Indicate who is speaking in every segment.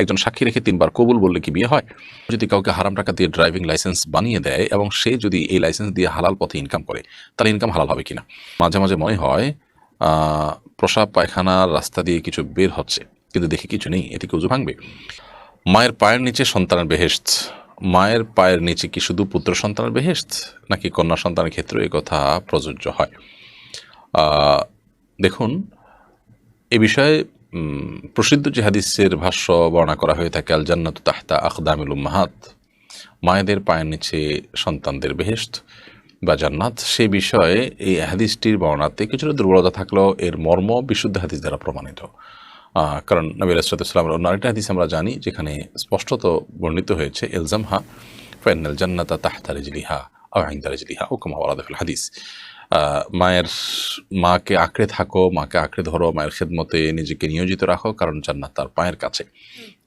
Speaker 1: একজন সাক্ষী রেখে তিনবার কবুল বললে কি বিয়ে হয়? যদি কাউকে হারাম টাকা দিয়ে ড্রাইভিং লাইসেন্স বানিয়ে দেয় এবং সে যদি এই লাইসেন্স দিয়ে হালাল পথে ইনকাম করে তাহলে ইনকাম হালাল হবে কিনা? মাঝে মাঝে মনে হয় প্রসাব পায়খানার রাস্তা দিয়ে কিছু বের হচ্ছে, কিন্তু দেখে কিছু নেই এটি কি উজু ভাঙবে? মায়ের পায়ের নিচে সন্তানের বেহেস্ত মায়ের পায়ের নিচে কি শুধু পুত্র সন্তানের বেহেস্ত নাকি কন্যা সন্তানের ক্ষেত্রে এই কথা প্রযোজ্য হয়? দেখুন, এ বিষয়ে প্রসিদ্ধ যে হাদিসের ভাষ্য বর্ণনা করা হয়ে থাকে আল জান্নাত তাহতা আখদামিল উম্মাহাত। মায়েদের পায়ের নিচে সন্তানদের বেহেস্ত বা জান্নাত। সে বিষয়ে এই হাদিসটির বর্ণাতে কিছুটা দুর্বলতা থাকলেও এর মর্ম বিশুদ্ধ হাদিস দ্বারা প্রমাণিত। কারণ নবী আলাইসালামের অন্য আরেকটা হাদিস আমরা জানি যেখানে স্পষ্টত বর্ণিত হয়েছে এলজামহা ফাইনাল জান্নাতা তাহতা রিজলিহা আও আইন্দা রিজলিহা ও কুমা ওয়ালাদফিল হাদিস। আহ, মায়ের মাকে আঁকড়ে থাকো মাকে আঁকড়ে ধরো মায়ের খেদমতে নিজেকে নিয়োজিত রাখো কারণ জান্নাত তার পায়ের কাছে।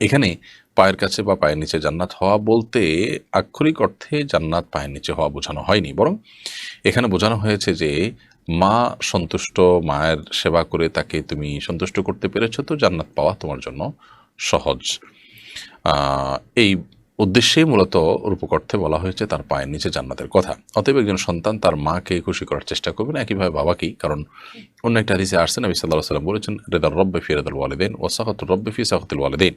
Speaker 1: এখানে পায়ের কাছে বা পায়ের নিচে জান্নাত হওয়া বলতে আক্ষরিক অর্থে জান্নাত পায়ের নিচে হওয়া বোঝানো হয়নি বরং এখানে বোঝানো হয়েছে যে মা সন্তুষ্ট মায়ের সেবা করে তাকে তুমি সন্তুষ্ট করতে পেরেছ তো জান্নাত পাওয়া তোমার জন্য সহজ। এই উদ্দেশ্যে মূলত রূপক অর্থে বলা হয়েছে তার পায়ের নিচে জান্নাতের কথা। অতএব একজন সন্তান তার মাকে খুশি করার চেষ্টা করবেন একইভাবে বাবাকেই, কারণ অন্য একটা হাদিসে আসছে, নবী সাল্লাহ সাল্লাম বলেছেন, রেদার রব্বে ফি রেদাল ওয়ালেদেন ও সাহত রব্বে ফি সাহতুল ওয়ালেদেন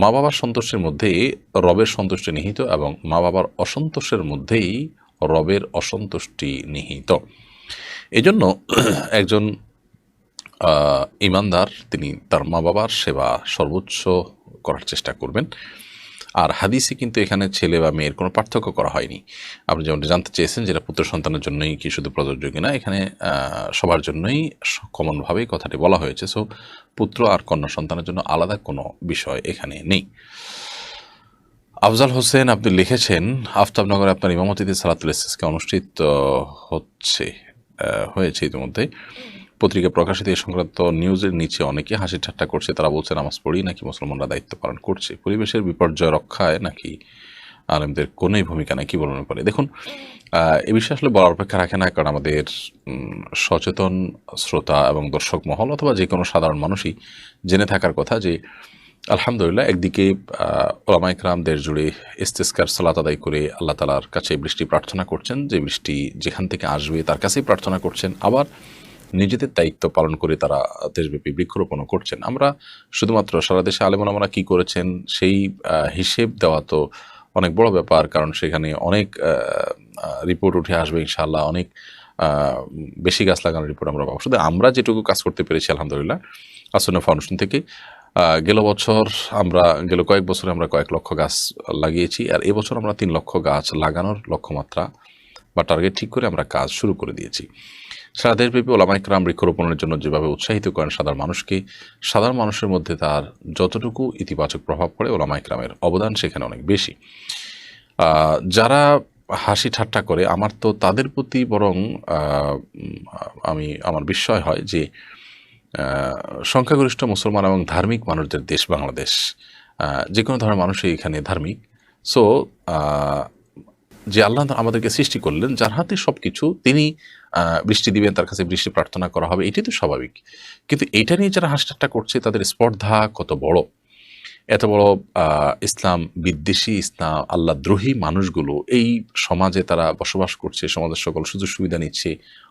Speaker 1: মা বাবার সন্তোষের মধ্যেই রবের সন্তুষ্টি নিহিত এবং মা বাবার অসন্তোষের মধ্যেই রবের অসন্তুষ্টি নিহিত। এজন্য একজন ইমানদার তিনি তার মা বাবার সেবা সর্বোচ্চ করার চেষ্টা করবেন। আর হাদিসে কিন্তু এখানে ছেলে বা মেয়ের কোনো পার্থক্য করা হয়নি। আপনি যেমন জানতে চেয়েছেন যেটা পুত্র সন্তানের জন্যই কি শুধু প্রযোজ্য কিনা, এখানে সবার জন্যই কমনভাবেই কথাটি বলা হয়েছে। সো, পুত্র আর কন্যা সন্তানের জন্য আলাদা কোনো বিষয় এখানে নেই। আফজাল হোসেন আপনি লিখেছেন, আফতাবনগরে আপনার ইমামতিতে সালাতুল ইসলামকে অনুষ্ঠিত হচ্ছে হয়েছে ইতিমধ্যে। পত্রিকা প্রকাশিত এই সংক্রান্ত নিউজের নিচে অনেকে হাসি ঠাট্টা করছে। তারা বলছে, নামাজ পড়ি নাকি মুসলমানরা দায়িত্ব পালন করছে? পরিবেশের বিপর্যয় রক্ষায় নাকি আলেমদের কোনোই ভূমিকা নাই? কি বলবেন পারে দেখুন এ বিষয়ে আসলে বলার অপেক্ষা রাখে না, কারণ আমাদের সচেতন শ্রোতা এবং দর্শক মহল অথবা যে কোনো সাধারণ মানুষই জেনে থাকার কথা যে, আলহামদুলিল্লাহ একদিকে ওলামাইকরাম দেশ জুড়ে ইস্তেস্কার, সালাত আদায় করে আল্লাহ তালার কাছে বৃষ্টি প্রার্থনা করছেন। যে বৃষ্টি যেখান থেকে আসবে তার কাছেই প্রার্থনা করছেন। আবার নিজেদের দায়িত্ব পালন করে তারা দেশব্যাপী বৃক্ষরোপণও করছেন। আমরা শুধুমাত্র সারা দেশে আলেমরা কি করেছেন, সেই হিসেব দেওয়া তো অনেক বড় ব্যাপার, কারণ সেখানে অনেক রিপোর্ট উঠে আসবে ইনশাল্লাহ অনেক বেশি গাছ লাগানোর রিপোর্ট আমরা পাবো। শুধু আমরা যেটুকু কাজ করতে পেরেছি, আলহামদুলিল্লাহ, আসন্ন ফাউন্ডেশন থেকে গেল বছর আমরা, গেল কয়েক বছরে আমরা কয়েক লক্ষ গাছ লাগিয়েছি, আর এবছর আমরা তিন লক্ষ গাছ লাগানোর লক্ষ্যমাত্রা বা টার্গেট ঠিক করে আমরা কাজ শুরু করে দিয়েছি। সারা দেশব্যাপী ওলামাইকরাম বৃক্ষরোপণের জন্য যেভাবে উৎসাহিত করেন সাধারণ মানুষকে, সাধারণ মানুষের মধ্যে তার যতটুকু ইতিবাচক প্রভাব পড়ে ওলামাইকরামের অবদান সেখানে অনেক বেশি। যারা হাসি ঠাট্টা করে, আমার তো তাদের প্রতি বরং আমি, আমার বিস্ময় হয় যে সংখ্যাগরিষ্ঠ মুসলমান এবং ধার্মিক মানুষদের দেশ বাংলাদেশ যে কোনো ধরনের মানুষই এখানে ধার্মিক। সো যে আল্লাহ আমাদেরকে সৃষ্টি করলেন, যার হাতে সব কিছু তিনি বৃষ্টি দিবেন, তার কাছে বৃষ্টি প্রার্থনা করা হবে, এটাই তো স্বাভাবিক। কিন্তু এটা নিয়ে যারা হাসিঠাট্টা করছে, তাদের স্পর্ধা কত বড়? এত বড় ইসলাম বিদ্বেষী, ইসলাম আল্লাহ দ্রোহী মানুষগুলো, এই সমাজে তারা বসবাস করছে, সমাজের সকল সুযোগ সুবিধা নিচ্ছে,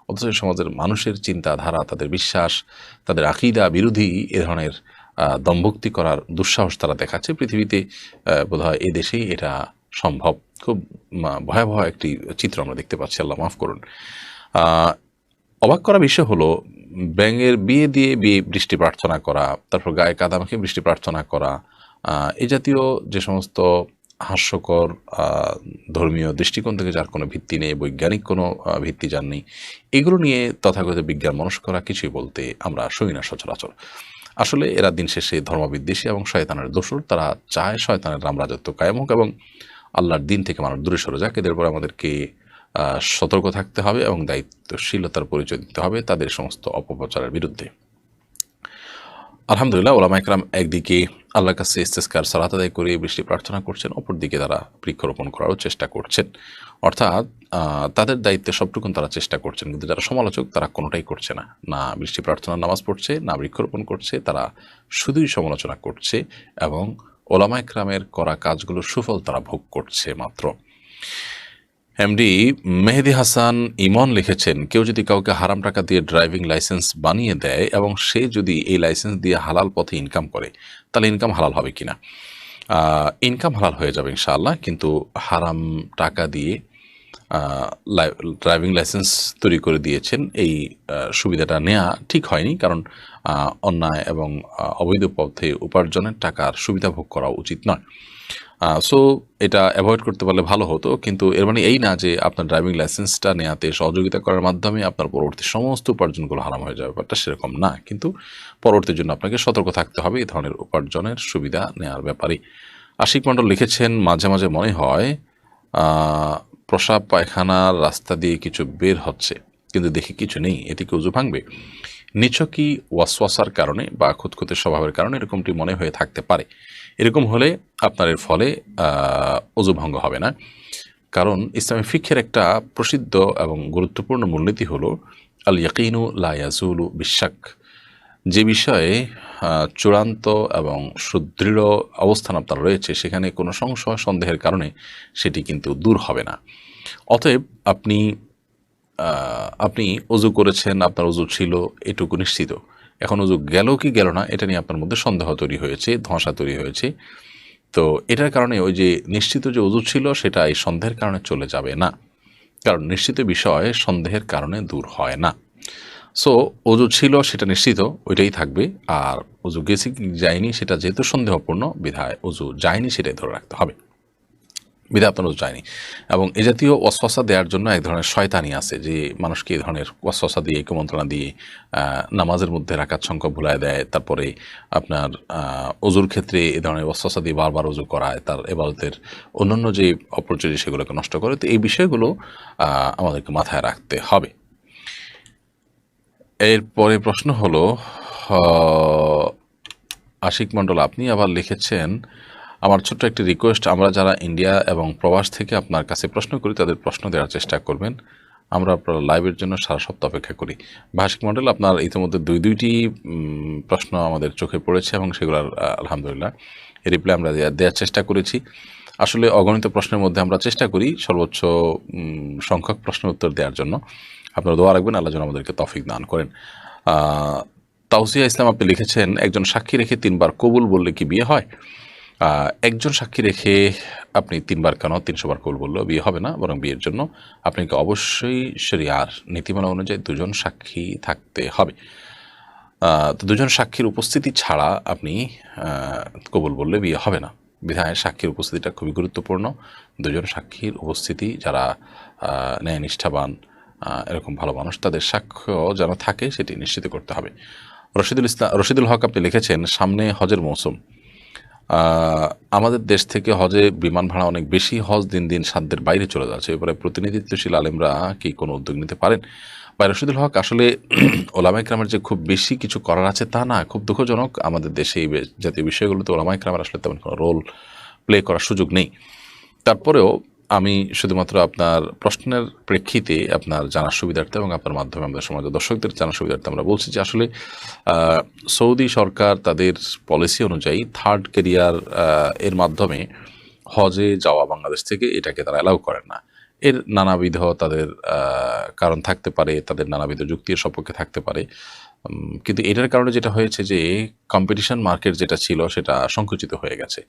Speaker 1: অথচ সমাজের মানুষের চিন্তাধারা, তাদের বিশ্বাস, তাদের আকিদা বিরোধী এ ধরনের দম্ভক্তি করার দুঃসাহস তারা দেখাচ্ছে পৃথিবীতে বোধহয় এই দেশেই এটা সম্ভব। খুব ভয়াবহ একটি চিত্র আমরা দেখতে পাচ্ছি, আল্লাহ মাফ করুন। অবাক করা বিষয় হলো, ব্যাঙের বিয়ে দিয়ে বিয়ে বৃষ্টি প্রার্থনা করা, তারপর গায়ে কাদা বৃষ্টি প্রার্থনা করা এ জাতীয় যে সমস্ত হাস্যকর ধর্মীয় দৃষ্টিকোণ থেকে যার কোনো ভিত্তি নেই, বৈজ্ঞানিক কোনো ভিত্তি যার নেই, এগুলো নিয়ে তথাগত বিজ্ঞান মনস্করা কিছুই বলতে আমরা শুনি না সচরাচর। আসলে এরা দিন শেষে ধর্মবিদ্বেষী এবং শয়তানের দোষর, তারা চায় শয়তানের রাম রাজত্ব কায়েম হোক এবং আল্লাহর দিন থেকে মানুষ দূরে সরে যাক। এদের উপর আমাদেরকে সতর্ক থাকতে হবে এবং দায়িত্বশীলতার পরিচয় দিতে হবে তাদের সমস্ত অপপ্রচারের বিরুদ্ধে। আলহামদুলিল্লাহ ওলামা একরাম একদিকে আল্লাহর কাছে ইস্তেস্কার সালাত আদায় করে বৃষ্টি প্রার্থনা করছেন, অপরদিকে তারা বৃক্ষরোপণ করারও চেষ্টা করছেন। অর্থাৎ তাদের দায়িত্বে সবটুকুন তারা চেষ্টা করছেন, কিন্তু যারা সমালোচক তারা কোনোটাই করছে না। না বৃষ্টি প্রার্থনার নামাজ পড়ছে, না বৃক্ষরোপণ করছে, তারা শুধুই সমালোচনা করছে এবং ওলামা একরামের করা কাজগুলোর সুফল তারা ভোগ করছে মাত্র। এমডি মেহেদি হাসান ইমন লিখেছেন, কেউ যদি কাউকে হারাম টাকা দিয়ে ড্রাইভিং লাইসেন্স বানিয়ে দেয় এবং সে যদি এই লাইসেন্স দিয়ে হালাল পথে ইনকাম করে, তাহলে ইনকাম হালাল হবে কিনা? ইনকাম হালাল হয়ে যাবে ইনশাআল্লাহ, কিন্তু হারাম টাকা দিয়ে ড্রাইভিং লাইসেন্স তৈরি করে দিয়েছেন, এই সুবিধাটা নেওয়া ঠিক হয়নি, কারণ অন্যায় এবং অবৈধ পথে উপার্জনের টাকার সুবিধা ভোগ করা উচিত নয়। সো এটা অ্যাভয়েড করতে পারলে ভালো হতো, কিন্তু এর মানে এই না যে আপনার ড্রাইভিং লাইসেন্সটা নেওয়াতে সহযোগিতা করার মাধ্যমে আপনার পরবর্তী সমস্ত উপার্জনগুলো হারাম হয়ে যাবে ব্যাপারটা সেরকম না, কিন্তু পরবর্তীর জন্য আপনাকে সতর্ক থাকতে হবে এই ধরনের উপার্জনের সুবিধা নেওয়ার ব্যাপারে। আশিক মণ্ডল লিখেছেন, মাঝে মাঝে মনে হয় প্রসাব পায়খানার রাস্তা দিয়ে কিছু বের হচ্ছে, কিন্তু দেখি কিছু নেই এটি কি উজু ভাঙবে? নিছকই ওয়াসওয়াসার কারণে বা খুঁতখুঁতে স্বভাবের কারণে এরকমটি মনে হয়ে থাকতে পারে। এরকম হলে আপনার এর ফলে আহ, অজু ভঙ্গ হবে না। কারণ ইসলামী ফিক্ষের একটা প্রসিদ্ধ এবং গুরুত্বপূর্ণ মূলনীতি হলো আল ইয়াকিনু লা ইয়াজুলু বিশ্বাক যে বিষয়ে চূড়ান্ত এবং সুদৃঢ় অবস্থান আপনার রয়েছে সেখানে কোনো সংশয় সন্দেহের কারণে সেটি কিন্তু দূর হবে না। অতএব আপনি আপনি অজু করেছেন, আপনার অজু ছিল, এটুকু নিশ্চিত। এখন অজু গেল কি গেল না, এটা নিয়ে আপনার মধ্যে সন্দেহ তৈরি হয়েছে, ধোঁয়াশা তৈরি হয়েছে। তো এটার কারণে ওই যে নিশ্চিত যে অজু ছিল, সেটা এই সন্দেহের কারণে চলে যাবে না। কারণ নিশ্চিত বিষয় সন্দেহের কারণে দূর হয় না। সো অজু ছিল, সেটা নিশ্চিত, ওইটাই থাকবে। আর অজু গেছে কি যায়নি, সেটা যেহেতু সন্দেহপূর্ণ, বিধায় অজু যায়নি, সেটাই ধরে রাখতে হবে। অজু যায়নি এবং এ জাতীয় ওয়াসওয়াসা দেওয়ার জন্য এক ধরনের শয়তানি আছে যে মানুষকে এই ধরনের ওয়াসওয়াসা দিয়ে, কুমন্ত্রণা দিয়ে নামাজের মধ্যে রাখার সংখ্যা ভুলায় দেয়, তারপরে আপনার অজুর ক্ষেত্রে এ ধরনের ওয়াসওয়াসা দিয়ে বারবার অজু করায়, তার এবারতের অন্যান্য যে অপরচুরি সেগুলোকে নষ্ট করে, তো এই বিষয়গুলো আমাদেরকে মাথায় রাখতে হবে। এরপরে প্রশ্ন হলো আশিক মণ্ডল, আপনি আবার লিখেছেন আমার ছোট্ট একটি রিকোয়েস্ট আমরা যারা ইন্ডিয়া এবং প্রবাস থেকে আপনার কাছে প্রশ্ন করি তাদের প্রশ্ন দেওয়ার চেষ্টা করবেন। আমরা আপনার লাইভের জন্য সারা সপ্তাহ অপেক্ষা করি। ভাষিক মণ্ডল আপনার ইতিমধ্যে দুই দুইটি প্রশ্ন আমাদের চোখে পড়েছে এবং সেগুলোর আলহামদুলিল্লাহ রিপ্লাই আমরা দেওয়ার চেষ্টা করেছি। আসলে অগণিত প্রশ্নের মধ্যে আমরা চেষ্টা করি সর্বোচ্চ সংখ্যক প্রশ্নের উত্তর দেওয়ার জন্য। আপনারা দোয়া রাখবেন আল্লাহ যেন আমাদেরকে তফিক দান করেন। আহ, তাওসিয়া ইসলাম আপনি লিখেছেন একজন সাক্ষী রেখে তিনবার কবুল বললে কি বিয়ে হয়? একজন সাক্ষী রেখে আপনি তিনবার কেন? তিনশো বার কবুল বললেও বিয়ে হবে না, বরং বিয়ের জন্য আপনাকে অবশ্যই শরিয়ার নীতিমালা অনুযায়ী দুজন সাক্ষী থাকতে হবে। তো দুজন সাক্ষীর উপস্থিতি ছাড়া আপনি কবুল বললে বিয়ে হবে না। বিধায় সাক্ষীর উপস্থিতিটা খুবই গুরুত্বপূর্ণ। দুজন সাক্ষীর উপস্থিতি যারা ন্যায় নিষ্ঠাবান এরকম ভালো মানুষ, তাদের সাক্ষ্য যেন থাকে, সেটি নিশ্চিত করতে হবে। রশিদুল ইসলাম, রশিদুল হক আপনি লিখেছেন, সামনে হজের মৌসুম। আমাদের দেশ থেকে হজে বিমান ভাড়া অনেক বেশি, হজ দিন দিন সাধ্যের বাইরে চলে যাচ্ছে। এবারে প্রতিনিধিত্বশীল আলেমরা কি কোনো উদ্যোগ নিতে পারেন? বা রশিদুল হক, আসলে ওলামা ইকরামের যে খুব বেশি কিছু করার আছে তা না, খুব দুঃখজনক। আমাদের দেশে এই জাতীয় বিষয়গুলোতে ওলামা ইকরামের আসলে তেমন কোনো রোল প্লে করার সুযোগ নেই। তারপরেও আমি শুধুমাত্র আপনার প্রশ্নের প্রেক্ষিতে আপনার জানার সুবিধার্থে এবং আপনার মাধ্যমে আমাদের সমাজের দর্শকদের জানার সুবিধার্থে আমরা বলছি যে আসলে সৌদি সরকার তাদের পলিসি অনুযায়ী থার্ড কেরিয়ার এর মাধ্যমে হজে যাওয়া বাংলাদেশ থেকে এটাকে তারা অ্যালাউ করেন না। এর নানাবিধ তাদের কারণ থাকতে পারে, তাদের নানাবিধ যুক্তির সপক্ষে থাকতে পারে। কিন্তু এটার কারণে যেটা হয়েছে যে কম্পিটিশন মার্কেট যেটা ছিল সেটা সংকুচিত হয়ে গেছে।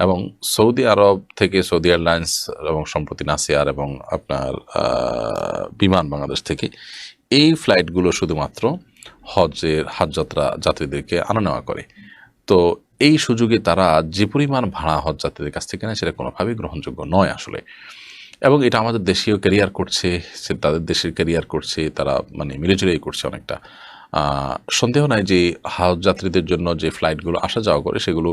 Speaker 1: এবং সৌদি আরব থেকে সৌদি এয়ারলাইন্স এবং সম্প্রতি নাসিয়ার এবং আপনার বিমান বাংলাদেশ থেকে এই ফ্লাইটগুলো শুধুমাত্র হজের হাজ যাত্রা যাত্রীদেরকে আনা নেওয়া করে। তো এই সুযোগে তারা যে পরিমাণ ভাড়া হজ যাত্রীদের কাছ থেকে নেয় সেটা কোনোভাবেই গ্রহণযোগ্য নয় আসলে। এবং এটা আমাদের দেশীয় ক্যারিয়ার করছে, সে তাদের দেশের ক্যারিয়ার করছে, তারা মানে মিলেজুলেই করছে অনেকটা। সন্দেহ নাই যে হাজ যাত্রীদের জন্য যে ফ্লাইটগুলো আসা যাওয়া করে, সেগুলো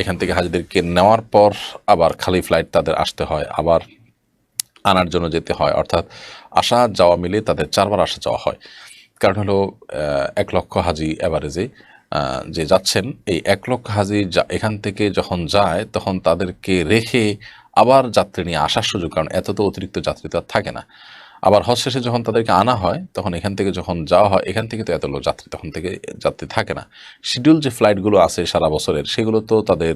Speaker 1: এখান থেকে হাজিদেরকে নেওয়ার পর আবার খালি ফ্লাইট তাদের আসতে হয়, আবার আনার জন্য যেতে হয়। অর্থাৎ আসা যাওয়া মিলে তাদের চারবার আসা যাওয়া হয়। কারণ হলো এক লক্ষ হাজি অ্যাভারেজে যে যাচ্ছেন, এই এক লক্ষ হাজি এখান থেকে যখন যায়, তখন তাদেরকে রেখে আবার যাত্রী নিয়ে আসার সুযোগ, কারণ এত তো অতিরিক্ত যাত্রী তো আর থাকে না। আবার হজ শেষে যখন তাদেরকে আনা হয়, তখন এখান থেকে যখন যাওয়া হয়, এখান থেকে তো এত লোক যাত্রী, তখন থেকে যাত্রী থাকে না। শিডিউল যে ফ্লাইটগুলো আছে সারা বছরের, সেগুলো তো তাদের